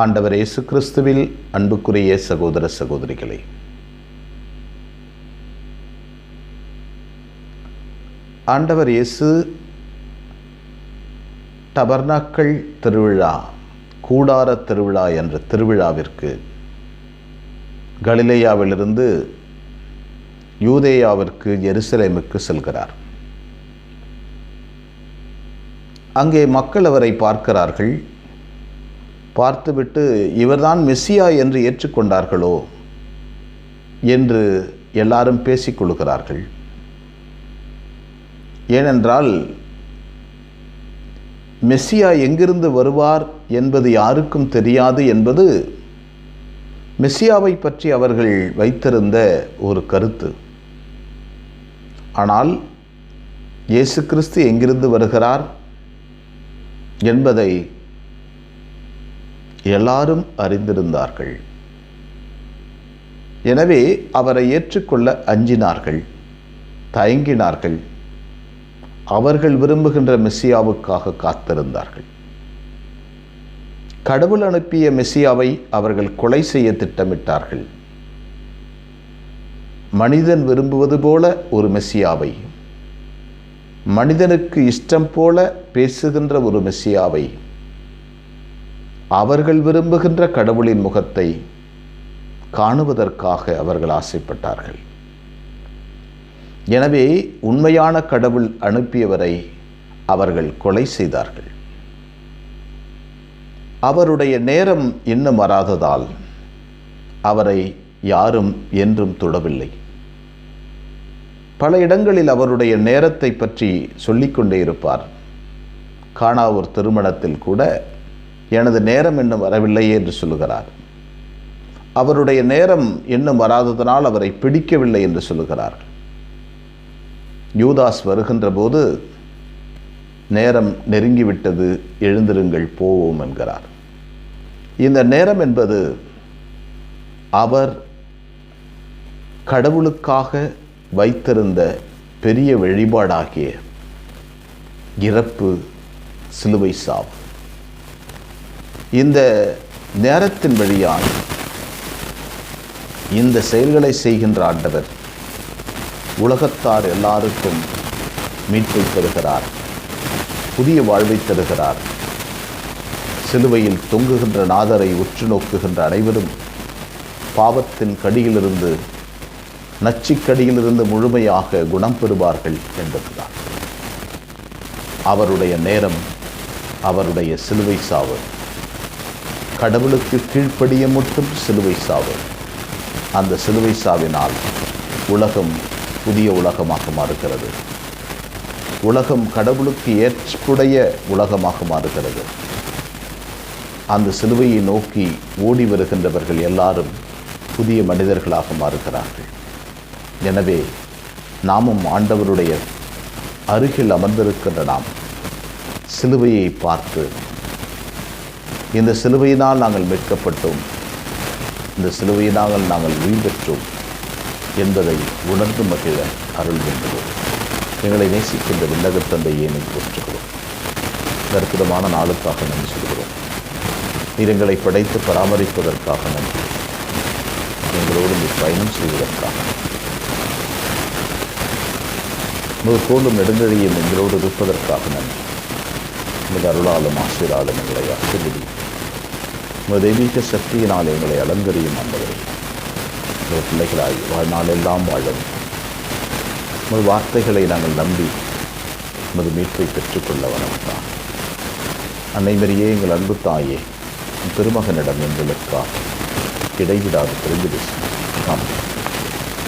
ஆண்டவர் இயேசு கிறிஸ்துவில் அன்புக்குரிய சகோதர சகோதரிகளே. ஆண்டவர் இயேசு டபர்னாக்கள் திருவிழா கூடார திருவிழா என்ற திருவிழாவிற்கு கலிலேயாவிலிருந்து யூதேயாவிற்கு எருசலேமுக்கு செல்கிறார். அங்கே மக்கள் அவரை பார்க்கிறார்கள். பார்த்துவிட்டு இவர்தான் மெஸ்ஸியா என்று ஏற்றுக்கொண்டார்களோ என்று எல்லாரும் பேசிக்கொள்கிறார்கள் ஏனென்றால் மெஸ்ஸியா எங்கிருந்து வருவார் என்பது யாருக்கும் தெரியாது என்பது மெஸ்ஸியாவை பற்றி அவர்கள் வைத்திருந்த ஒரு கருத்து. ஆனால் இயேசு கிறிஸ்து எங்கிருந்து வருகிறார் என்பதை எல்லாரும் அறிந்திருந்தார்கள். எனவே அவரை ஏற்றுக்கொள்ள அஞ்சினார்கள் தயங்கினார்கள். அவர்கள் விரும்புகின்ற மெஸ்ஸியாவுக்காக காத்திருந்தார்கள். கடவுள் அனுப்பிய மெஸ்ஸியாவை அவர்கள் கொலை செய்ய திட்டமிட்டார்கள். மனிதன் விரும்புவது போல ஒரு மெஸ்ஸியாவை மனிதனுக்கு இஷ்டம் போல பேசுகின்ற ஒரு மெஸ்ஸியாவை அவர்கள் விரும்புகின்ற கடவுளின் முகத்தை காணுவதற்காக அவர்கள் ஆசைப்பட்டார்கள். எனவே உண்மையான கடவுள் அனுப்பியவரை அவர்கள் கொலை செய்தார்கள். அவருடைய நேரம் இன்னும் வராததால் அவரை யாரும் என்றும் தொடவில்லை. பல இடங்களில் அவருடைய நேரத்தை பற்றி சொல்லிக்கொண்டே இருப்பார். காணாவூர் திருமணத்தில் கூட எனது நேரம் இன்னும் வரவில்லையே என்று சொல்லுகிறார். அவருடைய நேரம் இன்னும் வராததனால் அவரை பிடிக்கவில்லை என்று சொல்லுகிறார். யூதாஸ் வருகின்ற போது நேரம் நெருங்கிவிட்டது எழுந்திருங்கள் போவோம் என்கிறார். இந்த நேரம் என்பது அவர் கடவுளுக்காக வைத்திருந்த பெரிய வழிபாடாகிய இறப்பு சிலுவை சாவு. இந்த நேரத்தின் வழியால் இந்த செயல்களை செய்கின்ற ஆண்டவர் உலகத்தார் எல்லாருக்கும் மீட்பை தருகிறார் புதிய வாழ்வை தருகிறார். சிலுவையில் தொங்குகின்ற நாதரை உற்று நோக்குகின்ற அனைவரும் பாவத்தின் கடியிலிருந்து நச்சிக்கடியிலிருந்து முழுமையாக குணம் பெறுவார்கள் என்பதுதான். அவருடைய நேரம் அவருடைய சிலுவை சாவு. கடவுளுக்கு கீழ்ப்படிய மட்டும் சிலுவை சாவு. அந்த சிலுவை சாவினால் உலகம் புதிய உலகமாக மாறுகிறது. உலகம் கடவுளுக்கு ஏற்புடைய உலகமாக மாறுகிறது. அந்த சிலுவையை நோக்கி ஓடி வருகின்றவர்கள் எல்லாரும் புதிய மனிதர்களாக மாறுகிறார்கள். எனவே நாமும் ஆண்டவருடைய அருகில் அமர்ந்திருக்கின்ற நாம் சிலுவையை பார்த்து இந்த சிலுவையினால் நாங்கள் மீட்கப்பட்டோம். இந்த சிலுவையினால் நாங்கள் உயிர் பெற்றோம் என்பதை உணர்ந்து மகிழ அருள் வேண்டுகிறோம். எங்களை நேசிக்கின்ற விண்ணகத் தந்தையை போற்றுகிறோம். இந்த அற்புதமான நாளுக்காக நன்றி சொல்கிறோம். நீர் எங்களை படைத்து பராமரிப்பதற்காக நன்றி. எங்களோடு நீ பயணம் செய்வதற்காக உமது கோலும் நெடுங்கழியும் எங்களோடு இருப்பதற்காக நன்றி. உமது அருளாலும் ஆசிராலும் எங்களை ஆசிர்வதி உங்கள் தெய்வீக சக்தியினால் எங்களை அலங்கரியும் ஆண்டவரே உங்கள் பிள்ளைகளாய் வாழ்நாளெல்லாம் வாழும். உங்கள் வார்த்தைகளை நாங்கள் நம்பி உமது மீட்பை பெற்றுக்கொள்ள வரத்தான் அன்னைமரியே எங்கள் அன்பு தாயே திருமகனிடம் எங்களுக்காக இடைவிடாது தெரிந்து பேசும் ஆமாம்